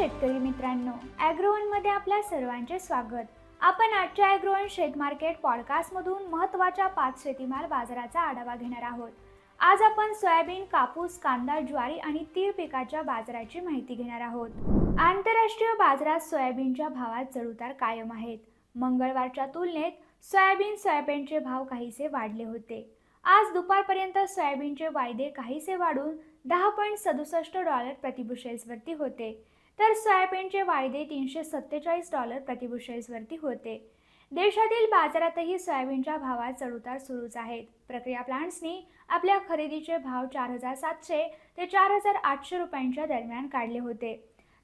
शेतकरी मित्रांनो ॲग्रोवनमध्ये आपल्या सर्वांचे स्वागत. आपण आजच्या ॲग्रोवन शेत मार्केट पॉडकास्टमधून महत्त्वाच्या पाच शेतीमाल बाजाराचा आढावा घेणार आहोत. आज आपण सोयाबीन कापूस कांदा ज्वारी आणि तीळ पिकाच्या बाजाराची माहिती घेणार आहोत. आंतरराष्ट्रीय बाजारात सोयाबीनच्या भावात चढउतार कायम आहेत. मंगळवारच्या तुलनेत सोयाबीन सोयाबीनचे भाव काहीसे वाढले होते. आज दुपारपर्यंत सोयाबीनचे वायदे काहीसे वाढून दहा पॉईंट सदुसष्ट डॉलर प्रतिबुशेल्सवरती होते. तर सोयाबीनचे वायदे तीनशे सत्तेचाळीस डॉलर प्रतिबुशेसवरती होते. देशातील बाजारातही सोयाबीनच्या भावात चढउतार सुरूच आहेत. प्रक्रिया प्लांट्सनी आपल्या खरेदीचे भाव चार हजार सातशे ते चार हजार आठशे रुपयांच्या दरम्यान काढले होते.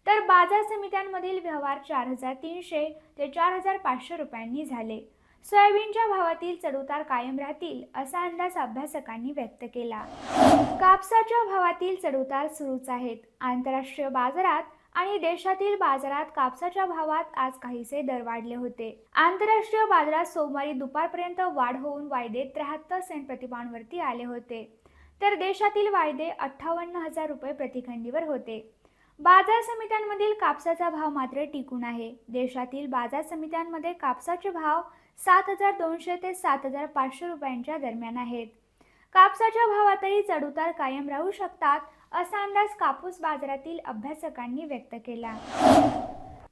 तर बाजार समित्यांमधील व्यवहार चार हजार तीनशे ते चार हजार पाचशे रुपयांनी झाले. सोयाबीनच्या भावातील चढउतार कायम राहतील असा अंदाज अभ्यासकांनी व्यक्त केला. कापसाच्या भावातील चढउतार सुरूच आहेत. आंतरराष्ट्रीय बाजारात आणि देशातील बाजारात कापसाच्या भावात आज काहीसे दर वाढले होते. आंतरराष्ट्रीय बाजारात सोमवारी दुपारपर्यंत वाढ होऊन वायदे त्र्याहत्तर सेंट प्रतिपाऊंडवरती आले होते. तर देशातील वायदे अठ्ठावन्न हजार रुपये प्रतिखंडीवर होते. बाजार समित्यांमधील कापसाचा भाव मात्र टिकून आहे. देशातील बाजार समित्यांमध्ये कापसाचे भाव सात हजार दोनशे ते सात हजार पाचशे रुपयांच्या दरम्यान आहेत. कापसाच्या भावातही चढउतार कायम राहू शकतात असा अंदाज कापूस बाजारातील अभ्यासकांनी व्यक्त केला.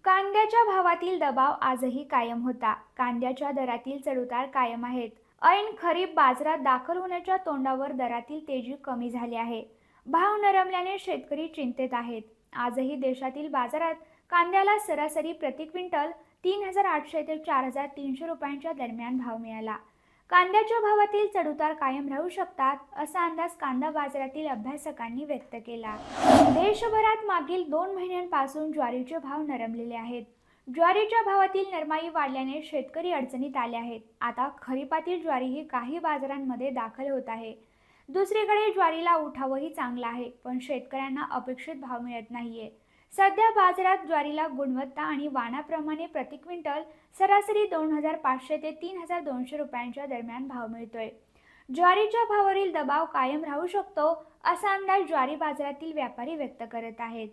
कांद्याच्या भावातील दबाव आजही कायम होता. कांद्याच्या दरातील चढउतार कायम आहेत. ऐन खरीप बाजारात दाखल होण्याच्या तोंडावर दरातील तेजी कमी झाली आहे. भाव नरमल्याने शेतकरी चिंतेत आहेत. आजही देशातील बाजारात कांद्याला सरासरी प्रति क्विंटल तीन हजार आठशे ते चार हजार तीनशे रुपयांच्या दरम्यान भाव मिळाला. कांद्याच्या भावातील चढउतार कायम राहू शकतात असा अंदाज कांदा बाजारातील अभ्यासकांनी व्यक्त केला. देशभरात मागील दोन महिन्यांपासून ज्वारीचे भाव नरमलेले आहेत. ज्वारीच्या भावातील नरमाई वाढल्याने शेतकरी अडचणीत आले आहेत. आता खरीपातील ज्वारी ही काही बाजारांमध्ये दाखल होत आहे. दुसरीकडे ज्वारीला उठावही चांगला आहे पण शेतकऱ्यांना अपेक्षित भाव मिळत नाहीये. सध्या बाजारात ज्वारीला गुणवत्ता आणि वाणाप्रमाणे प्रति क्विंटल सरासरी दोन हजार पाचशे ते तीन हजार दोनशे रुपयांच्या दरम्यान भाव मिळतोय. ज्वारीच्या भावावरील दबाव कायम राहू शकतो असा अंदाज ज्वारी बाजारातील व्यापारी व्यक्त करत आहेत.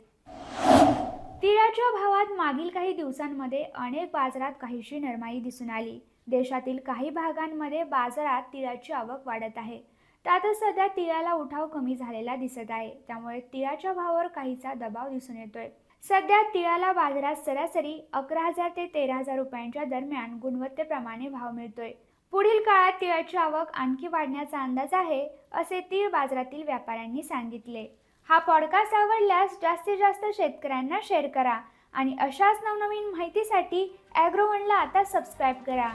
तिळाच्या भावात मागील काही दिवसांमध्ये अनेक बाजारात काहीशी नरमाई दिसून आली. देशातील काही भागांमध्ये बाजारात तिळाची आवक वाढत आहे. त्यातच सध्या तिळाला उठाव कमी झालेला दिसत आहे. त्यामुळे तिळाच्या भावावर काहीचा दबाव दिसून येतोय. सध्या तिळाला बाजारात सरासरी अकरा हजार ते तेरा हजार रुपयांच्या दरम्यान गुणवत्तेप्रमाणे भाव मिळतोय. पुढील काळात तिळाची आवक आणखी वाढण्याचा अंदाज आहे असे तीळ बाजारातील व्यापाऱ्यांनी सांगितले. हा पॉडकास्ट आवडल्यास जास्तीत जास्त शेतकऱ्यांना शेअर करा आणि अशाच नवनवीन माहितीसाठी ॲग्रोवनला आता सबस्क्राईब करा.